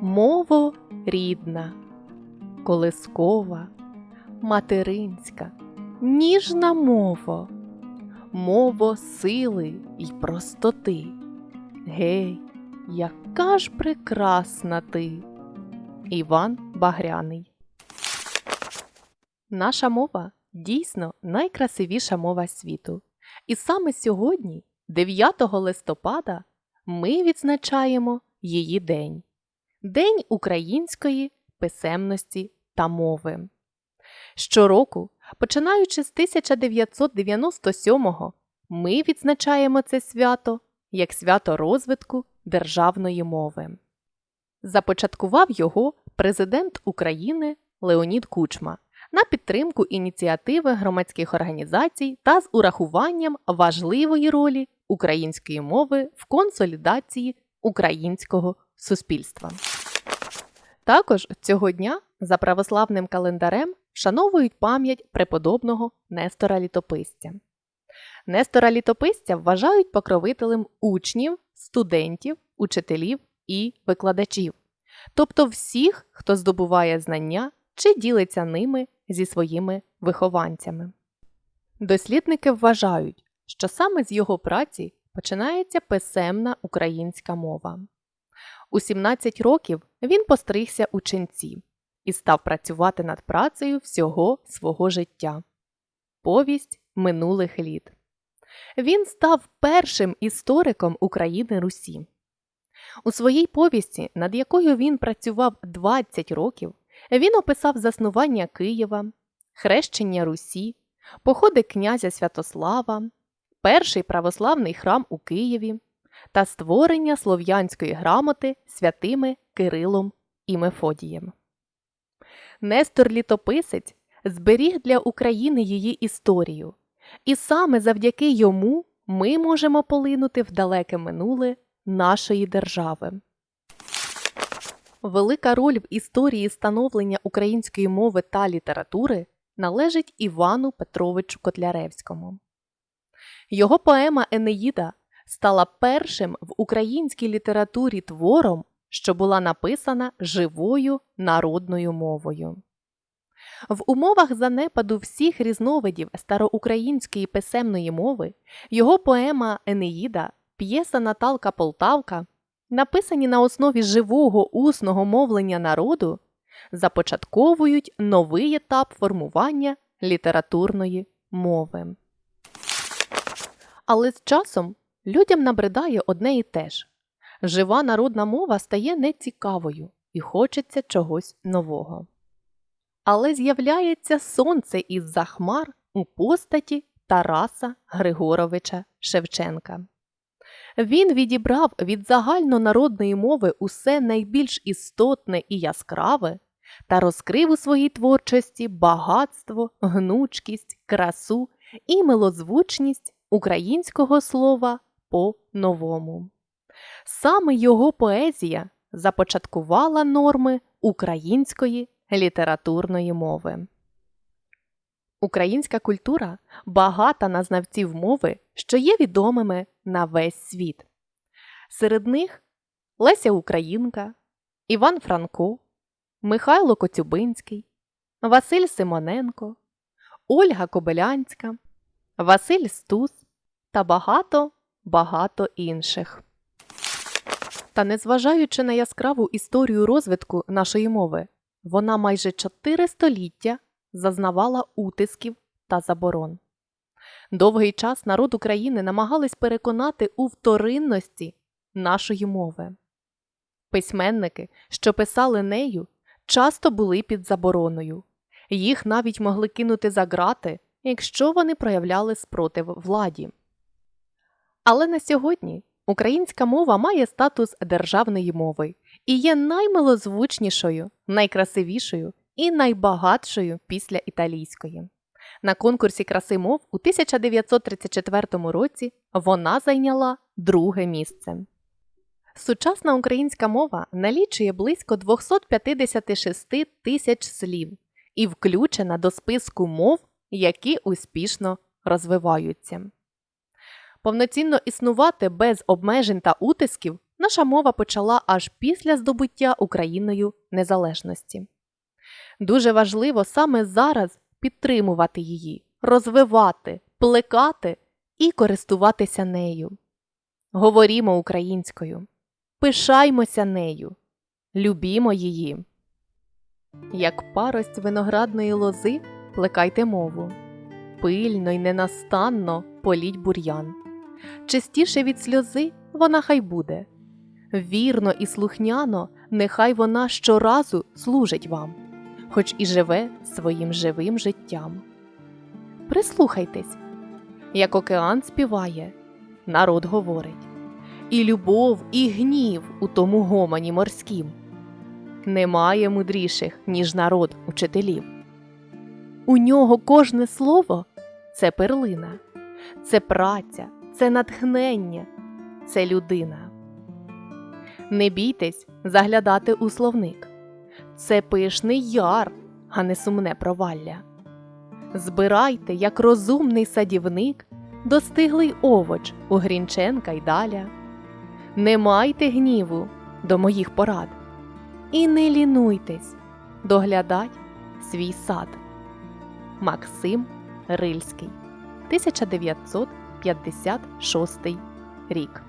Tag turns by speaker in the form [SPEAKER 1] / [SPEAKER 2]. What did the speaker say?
[SPEAKER 1] Мово рідна, колискова, материнська, ніжна мово, мово сили й простоти. Гей, яка ж прекрасна ти! Іван Багряний. Наша мова дійсно найкрасивіша мова світу. І саме сьогодні, 9 листопада, ми відзначаємо її день День української писемності та мови. Щороку, починаючи з 1997-го, ми відзначаємо це свято як свято розвитку державної мови. Започаткував його президент України Леонід Кучма на підтримку ініціативи громадських організацій та з урахуванням важливої ролі української мови в консолідації українського суспільства. Також цього дня за православним календарем вшановують пам'ять преподобного Нестора Літописця. Нестора Літописця вважають покровителем учнів, студентів, учителів і викладачів, тобто всіх, хто здобуває знання чи ділиться ними зі своїми вихованцями. Дослідники вважають, що саме з його праці починається писемна українська мова. У 17 років він постригся у ченці і став працювати над працею всього свого життя. Повість минулих літ. Він став першим істориком України Русі. У своїй повісті, над якою він працював 20 років, він описав заснування Києва, хрещення Русі, походи князя Святослава, перший православний храм у Києві та створення слов'янської грамоти святими Кирилом і Мефодієм. Нестор Літописець зберіг для України її історію, і саме завдяки йому ми можемо полинути в далеке минуле нашої держави. Велика роль в історії становлення української мови та літератури належить Івану Петровичу Котляревському. Його поема Енеїда стала першим в українській літературі твором, що була написана живою народною мовою. В умовах занепаду всіх різновидів староукраїнської писемної мови його поема Енеїда, п'єса Наталка Полтавка, написані на основі живого усного мовлення народу, започатковують новий етап формування літературної мови. Але з часом людям набридає одне і те ж жива народна мова стає нецікавою і хочеться чогось нового. Але з'являється сонце із за хмар у постаті Тараса Григоровича Шевченка. Він відібрав від загальнонародної мови усе найбільш істотне і яскраве та розкрив у своїй творчості багатство, гнучкість, красу і милозвучність українського слова по-новому. Саме його поезія започаткувала норми української літературної мови. Українська культура багата на знавців мови, що є відомими на весь світ. Серед них Леся Українка, Іван Франко, Михайло Коцюбинський, Василь Симоненко, Ольга Кобилянська, Василь Стус та багато багато інших. Та незважаючи на яскраву історію розвитку нашої мови, вона майже чотири століття зазнавала утисків та заборон. Довгий час народ України намагались переконати у вторинності нашої мови. Письменники, що писали нею, часто були під забороною, їх навіть могли кинути за грати, якщо вони проявляли спротив владі. Але на сьогодні українська мова має статус державної мови і є наймилозвучнішою, найкрасивішою і найбагатшою після італійської. На конкурсі краси мов у 1934 році вона зайняла друге місце. Сучасна українська мова налічує близько 256 тисяч слів і включена до списку мов, які успішно розвиваються. Повноцінно існувати без обмежень та утисків наша мова почала аж після здобуття Україною незалежності. Дуже важливо саме зараз підтримувати її, розвивати, плекати і користуватися нею. Говорімо українською, пишаймося нею, любімо її. Як парость виноградної лози, плекайте мову, пильно й ненастанно політь бур'ян. Чистіше від сльози вона хай буде. Вірно і слухняно, нехай вона щоразу служить вам, хоч і живе своїм живим життям. Прислухайтесь, як океан співає, народ говорить, і любов, і гнів у тому гомоні морськім. Немає мудріших, ніж народ учителів. У нього кожне слово це перлина, це праця, це натхнення, це людина. Не бійтесь заглядати у словник. Це пишний яр, а не сумне провалля. Збирайте, як розумний садівник, достиглий овоч у Грінченка й даля. Не майте гніву до моїх порад, і не лінуйтесь доглядать свій сад. Максим Рильський, 1956 рік.